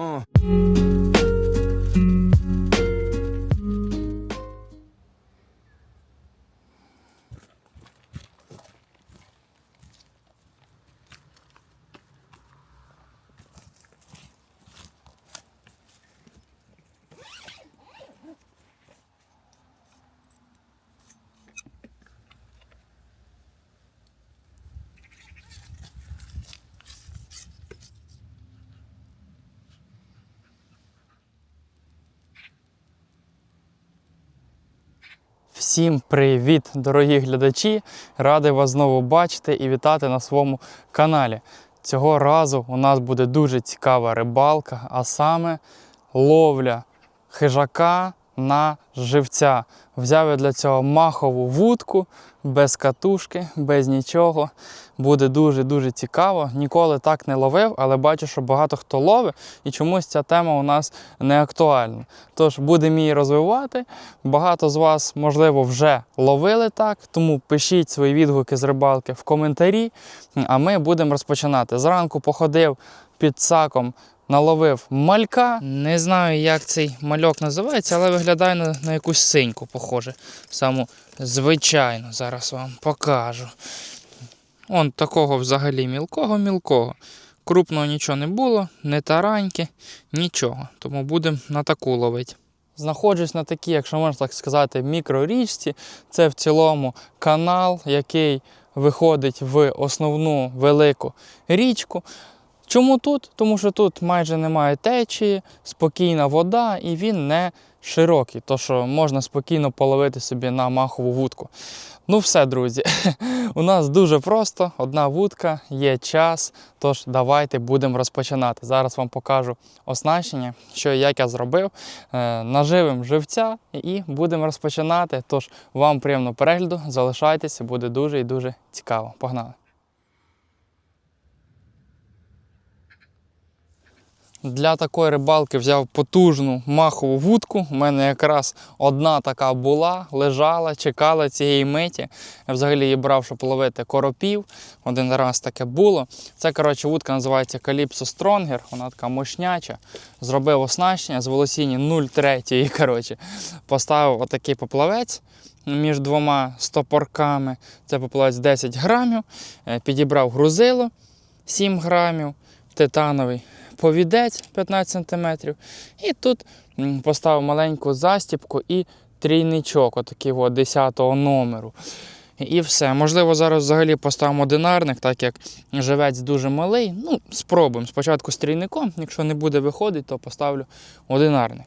Uh. Всім привіт, дорогі глядачі! Радий вас знову бачити і вітати на своєму каналі. Цього разу у нас буде дуже цікава рибалка, а саме ловля хижака на живця. Взяв я для цього махову вудку, без катушки, без нічого. Буде дуже-дуже цікаво. Ніколи так не ловив, але бачу, що багато хто ловить, і чомусь ця тема у нас не актуальна. Тож будемо її розвивати. Багато з вас, можливо, вже ловили так, тому пишіть свої відгуки з рибалки в коментарі, а ми будемо розпочинати. Зранку походив під саком, наловив малька. Не знаю, як цей мальок називається, але виглядає на, на якусь синьку, похоже. Саму звичайну. Зараз вам покажу. Он такого взагалі мілкого-мілкого. Крупного нічого не було, не тараньки, нічого. Тому будемо на таку ловити. Знаходжусь на такій, якщо можна так сказати, мікрорічці. Це в цілому канал, який виходить в основну велику річку. Чому тут? Тому що тут майже немає течії, спокійна вода і він не широкий, то що можна спокійно половити собі на махову вудку. Ну все, друзі, у нас дуже просто, одна вудка, є час, тож давайте будемо розпочинати. Зараз вам покажу оснащення, що як я зробив. Е, Наживим живця і будемо розпочинати. Тож вам приємного перегляду, залишайтеся, буде дуже і дуже цікаво. Погнали! Для такої рибалки взяв потужну махову вудку. У мене якраз одна така була, лежала, чекала цієї миті. Я взагалі її брав, щоб ловити коропів. Один раз таке було. Це, коротше, вудка називається Calypso Stronger. Вона така мощняча. Зробив оснащення з волосіні 0,3. Коротше. Поставив отакий поплавець між двома стопорками. Це поплавець 10 грамів. Е, Підібрав грузило 7 грамів, титановий повідець 15 см. І тут поставив маленьку застіпку і трійничок, отакий от 10 номеру. І все. Можливо, зараз взагалі поставимо одинарник, так як живець дуже малий. Ну, спробуємо. Спочатку з трійником, якщо не буде виходити, то поставлю одинарник.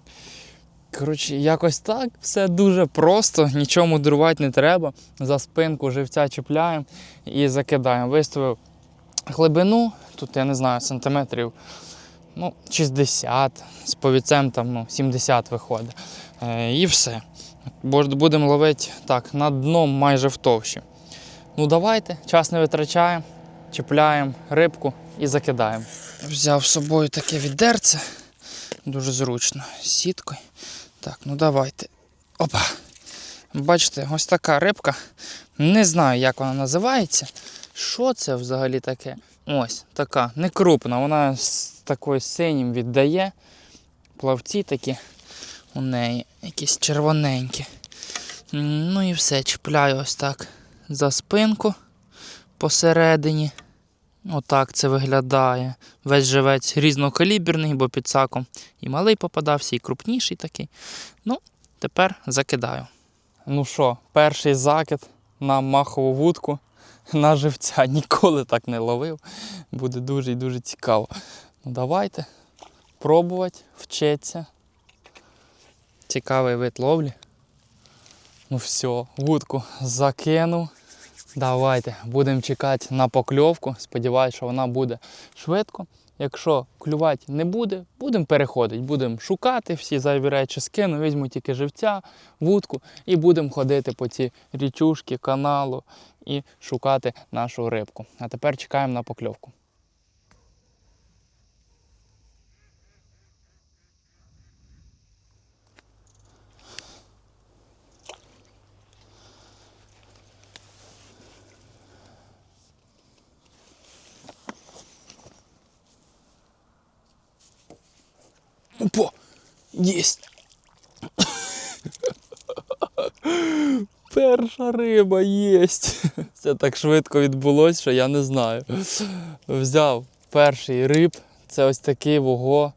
Коротше, якось так, все дуже просто, нічого мудрувати не треба. За спинку живця чіпляємо і закидаємо. Виставив глибину, тут я не знаю, сантиметрів ну, 60, з повіцем там ну, 70 виходить. Е, і все. Будемо ловити так, на дном майже в товщі. Ну давайте, час не витрачаємо, чіпляємо рибку і закидаємо. Взяв з собою таке відерце, дуже зручно, сіткою. Так, ну давайте. Опа. Бачите, ось така рибка. Не знаю, як вона називається. Що це взагалі таке? Ось така, не крупна, вона з такою синім віддає. Плавці такі у неї, якісь червоненькі. Ну і все, чіпляю ось так за спинку посередині. Отак це виглядає. Весь живець різнокаліберний, бо під саком і малий попадався, і крупніший такий. Ну, тепер закидаю. Ну що, перший закид на махову вудку на живця. Ніколи так не ловив. Буде дуже і дуже цікаво. Ну давайте пробувати, вчитися. Цікавий вид ловлі. Ну все, вудку закинув. Давайте будемо чекати на покльовку. Сподіваюсь, що вона буде швидко. Якщо клювати не буде, будемо переходити, будемо шукати всі зайві речі, скину, візьму тільки живця, вудку і будемо ходити по ці річушки, каналу і шукати нашу рибку. А тепер чекаємо на покльовку. Опа! Єсть! Перша риба єсть. Це так швидко відбулося, що я не знаю. Взяв перший риб. Це ось такий вого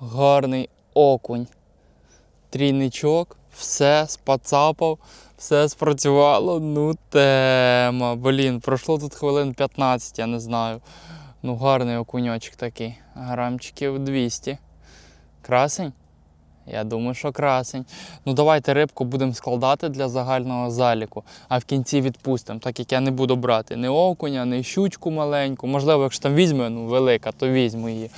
гарний окунь. Трійничок, все спацапав, все спрацювало. Ну тема. Блін, пройшло тут хвилин 15, я не знаю. Ну, гарний окуньочок такий. Грамчиків 200. Красень? Я думаю, що красень. Ну давайте рибку будемо складати для загального заліку, а в кінці відпустимо, так як я не буду брати ні окуня, ні щучку маленьку. Можливо, якщо там візьме, ну велика, то візьму її.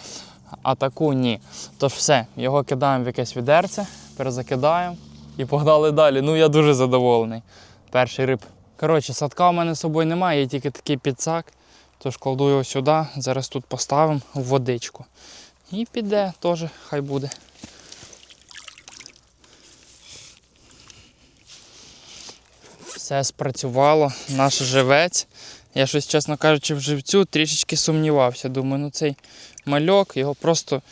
А таку ні. Тож все, його кидаємо в якесь відерце, перезакидаємо і погнали далі. Ну я дуже задоволений. Перший риб. Коротше, садка у мене з собою немає, є тільки такий підсак. Тож кладу його сюди, зараз тут поставимо в водичку. І піде теж, хай буде. Все спрацювало, наш живець. Я щось, чесно кажучи, в живцю трішечки сумнівався. Думаю, ну цей мальок, його просто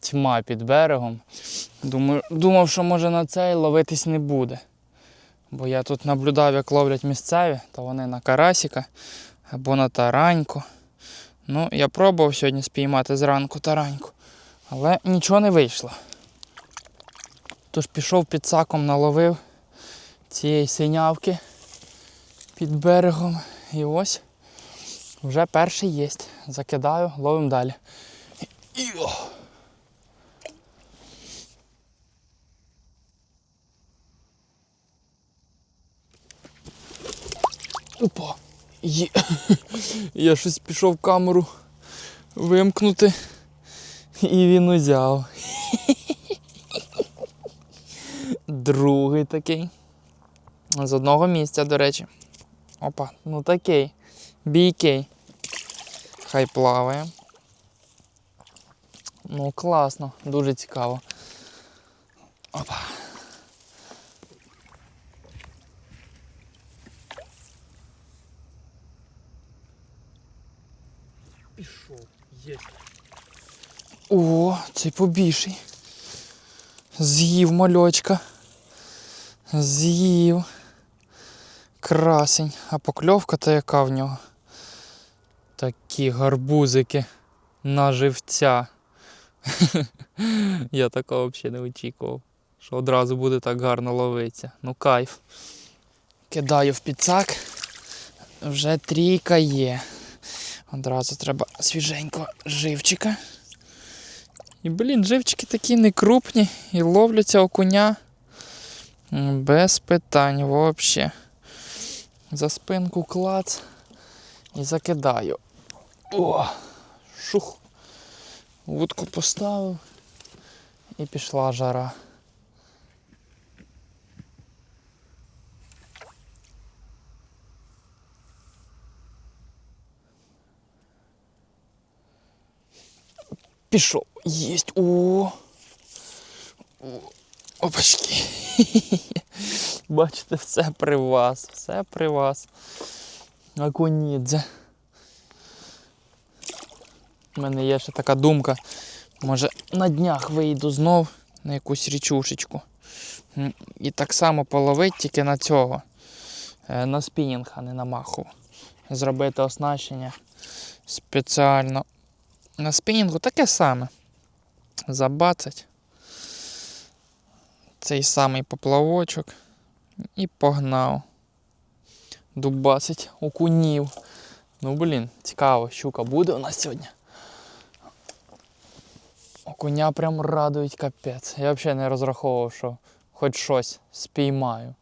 тьма під берегом. Думаю, думав, що може на цей ловитись не буде. Бо я тут наблюдав, як ловлять місцеві, то вони на карасіка або на тараньку. Ну, я пробував сьогодні спіймати зранку тараньку, але нічого не вийшло. Тож пішов під саком, наловив цієї синявки під берегом. І ось вже перший є. Закидаю, ловимо далі. І, о! Опа! Є. Я щось пішов камеру вимкнути. І він узяв. Другий такий. З одного місця, до речі. Опа, ну такий. Бійкий. Хай плаває. Ну, класно, дуже цікаво. Опа. Пішов, є. О, цей побільший. З'їв мальочка. З'їв. Красень. А покльовка то яка в нього? Такі гарбузики на живця. Я такого взагалі не очікував. Що одразу буде так гарно ловитися. Ну кайф. Кидаю в підсак. Вже трійка є. Одразу треба свіженького живчика. І, блін, живчики такі не крупні і ловляться окуня. Без питань взагалі. За спинку клац і закидаю. О! Шух. Вудку поставив і пішла жара. Пішов. Єсть. О. О. Опачки. Бачите, все при вас. Все при вас. Акунідзе. У мене є ще така думка. Може на днях вийду знов на якусь річушечку. І так само половить тільки на цього. Е, На спінінг, а не на маху. Зробити оснащення спеціально на спінінгу таке саме. Забацать. Цей самий поплавочок. І погнав. Дубасить окунів. Ну, блін, цікаво, щука буде у нас сьогодні. Окуня прям радують капець. Я взагалі не розраховував, що хоч щось спіймаю.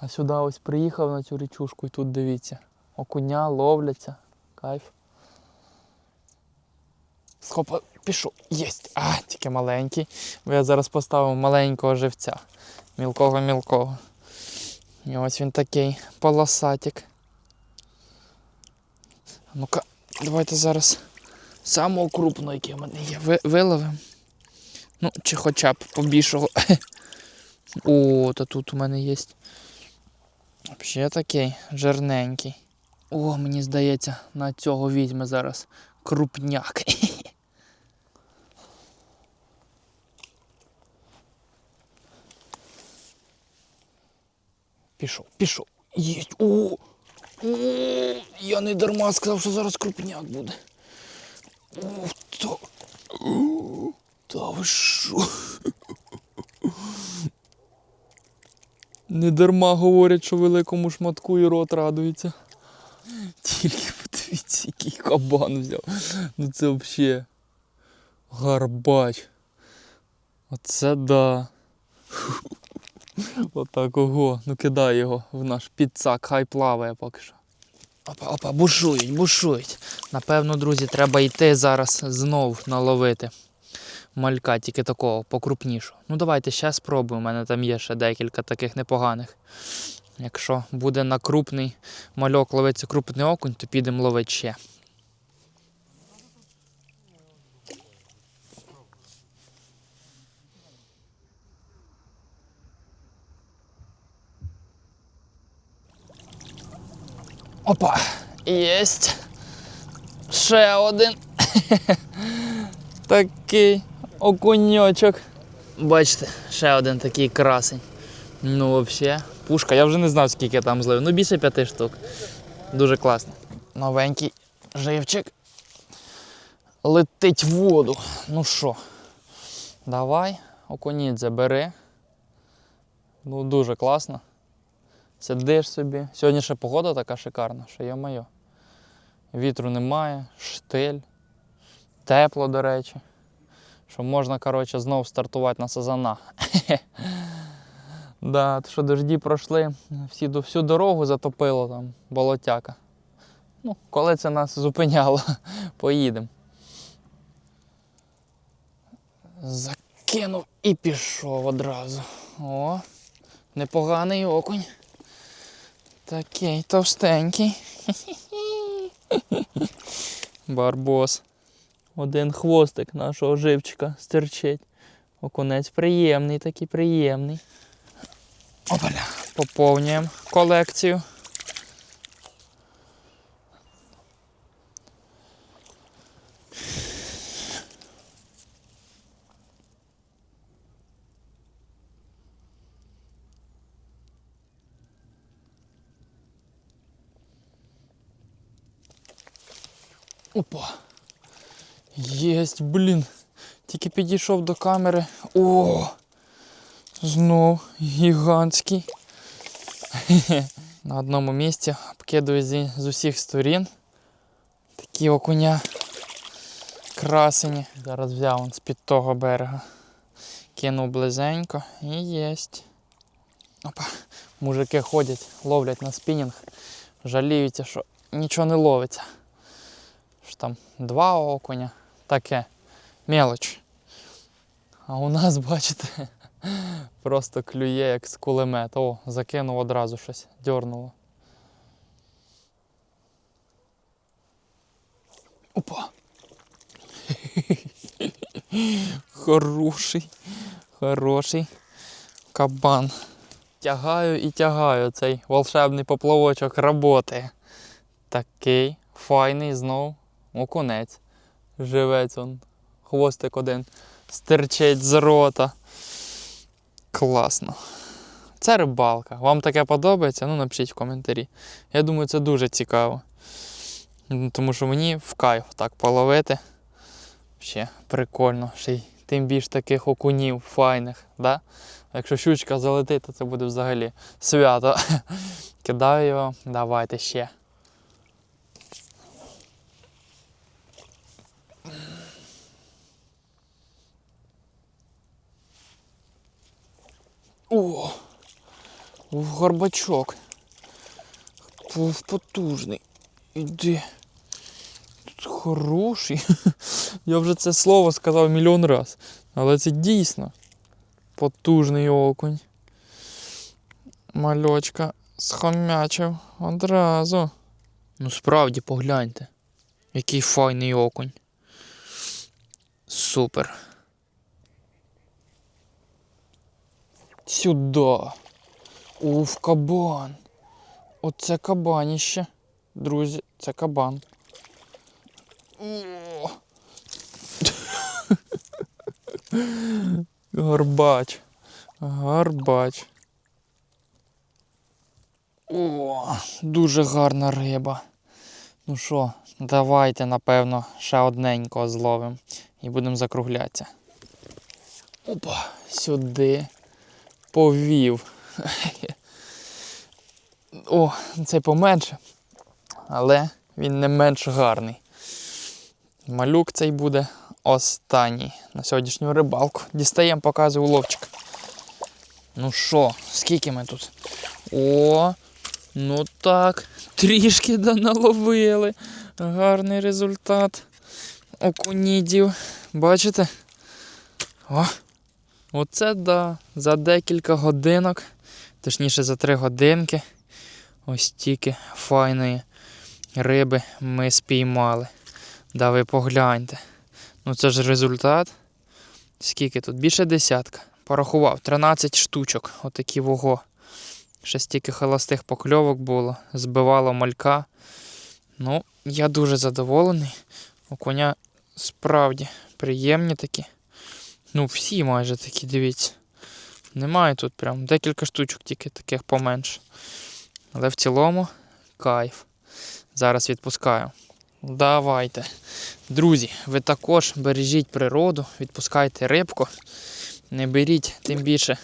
А сюди ось приїхав на цю річушку і тут дивіться. Окуня ловляться. Кайф. Схопа, пішов. Єсть. А, тільки маленький. Бо я зараз поставив маленького живця. Мілкого-мілкого. І ось він такий полосатик. Ну-ка, давайте зараз самого крупного, який в мене є, ви- виловимо. Ну, чи хоча б побільшого. О, та тут у мене є. Взагалі такий жирненький. О, мені здається, на цього візьме зараз крупняк. Пішов, пішов. Єсть. О! О! Я не дарма сказав, що зараз крупняк буде. Ух, та. О, Та ви що? Не дарма говорять, що великому шматку і рот радується. Тільки подивіться, який кабан взяв. Ну це взагалі гарбач. Оце да. Отак ого. Ну кидай його в наш підсак, хай плаває поки що. Опа, опа, бушують, бушують. Напевно, друзі, треба йти зараз знов наловити. Малька, тільки такого покрупнішого. Ну давайте ще спробуємо. У мене там є ще декілька таких непоганих. Якщо буде на крупний мальок ловиться крупний окунь, то підемо ловити ще. Опа! Єсть! Ще один. такий окуньочок. Бачите, ще один такий красень. Ну, взагалі, пушка. Я вже не знав, скільки я там злив. Ну, більше п'яти штук. Дуже класно. Новенький живчик. Летить в воду. Ну що, давай, окунідзе, бери. Ну, дуже класно. Сидиш собі. Сьогодні ще погода така шикарна, що я моє. Вітру немає, штиль, тепло, до речі. Що можна, коротше, знову стартувати на сазана. Да, що дожді пройшли, всі, всю дорогу затопило там, болотяка. Ну, коли це нас зупиняло, поїдемо. Закинув і пішов одразу. О, непоганий окунь. Такий товстенький. Барбос. Один хвостик нашого живчика стирчить. Окунець приємний, такий приємний. Опаля. Поповнюємо колекцію. Опа. Єсть, блін. Тільки підійшов до камери. О! Знов гігантський. На одному місці обкидую з усіх сторін. Такі окуня красені. Зараз взяв з-під того берега. Кинув близенько і єсть. Опа. Мужики ходять, ловлять на спінінг, жаліються, що нічого не ловиться. Що там два окуня, таке. Мелоч. А у нас, бачите, просто клює як з кулемета. О, закинув одразу щось, дьорнуло. Опа. Хороший, хороший кабан. Тягаю і тягаю цей волшебний поплавочок роботи. Такий файний знов окунець. Живець он, хвостик один стирчить з рота. Класно. Це рибалка. Вам таке подобається? Ну напишіть в коментарі. Я думаю, це дуже цікаво. Ну, Тому що мені в кайф так половити. Ще прикольно. Ще й тим більш таких окунів файних. Да? Якщо щучка залетить, то це буде взагалі свято. Кидаю його, давайте ще. О! Ух, горбачок. Потужний. Іди. Тут хороший. Я вже це слово сказав мільйон раз. Але це дійсно потужний окунь. Мальочка схомячив одразу. Ну справді погляньте. Який файний окунь. Супер. Сюда. Уф, кабан. Оце кабаніще. Друзі, це кабан. О! Горбач. Горбач. О, дуже гарна риба. Ну що, давайте, напевно, ще одненького зловимо і будемо закруглятися. Опа, сюди. Повів. О, цей поменше, але він не менш гарний. Малюк цей буде останній на сьогоднішню рибалку. Дістаємо, показую уловчик. Ну що, скільки ми тут? О, ну так, трішки да наловили. Гарний результат. Окунідів. Бачите? О, оце да. За декілька годинок, точніше за три годинки, ось стільки файної риби ми спіймали. Да ви погляньте. Ну це ж результат. Скільки тут? Більше десятка. Порахував 13 штучок. Отакі вого. Ще стільки холостих покльовок було, збивало малька. Ну, я дуже задоволений. У коня справді приємні такі. Ну, всі майже такі, дивіться. Немає тут прям декілька штучок, тільки таких поменше. Але в цілому кайф. Зараз відпускаю. Давайте. Друзі, ви також бережіть природу, відпускайте рибку. Не беріть, тим більше,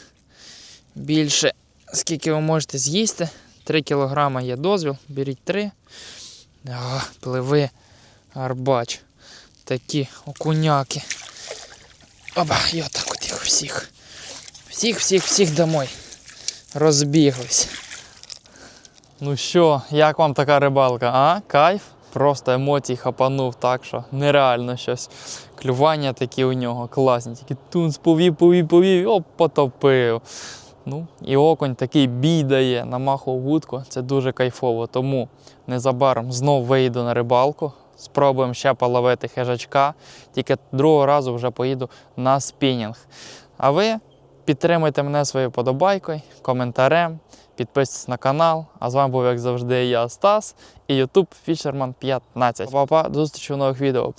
більше, скільки ви можете з'їсти. 3 кг є дозвіл, беріть 3. А, пливи, арбач. Такі окуняки. Оба, і отак от їх всіх. Всіх, всіх, всіх домой. Розбіглись. Ну що, як вам така рибалка, а? Кайф? Просто емоцій хапанув так, що нереально щось. Клювання такі у нього класні. Тільки тунц повів, повів, повів, оп, потопив. Ну, і окунь такий бій дає на махову вудку. Це дуже кайфово. Тому незабаром знов вийду на рибалку. Спробуємо ще половити хижачка. Тільки другого разу вже поїду на спінінг. А ви підтримуйте мене своєю подобайкою, коментарем, підписуйтесь на канал. А з вами був, як завжди, я Стас і YouTube Fisherman 15. Па-па, до зустрічі в нових відео.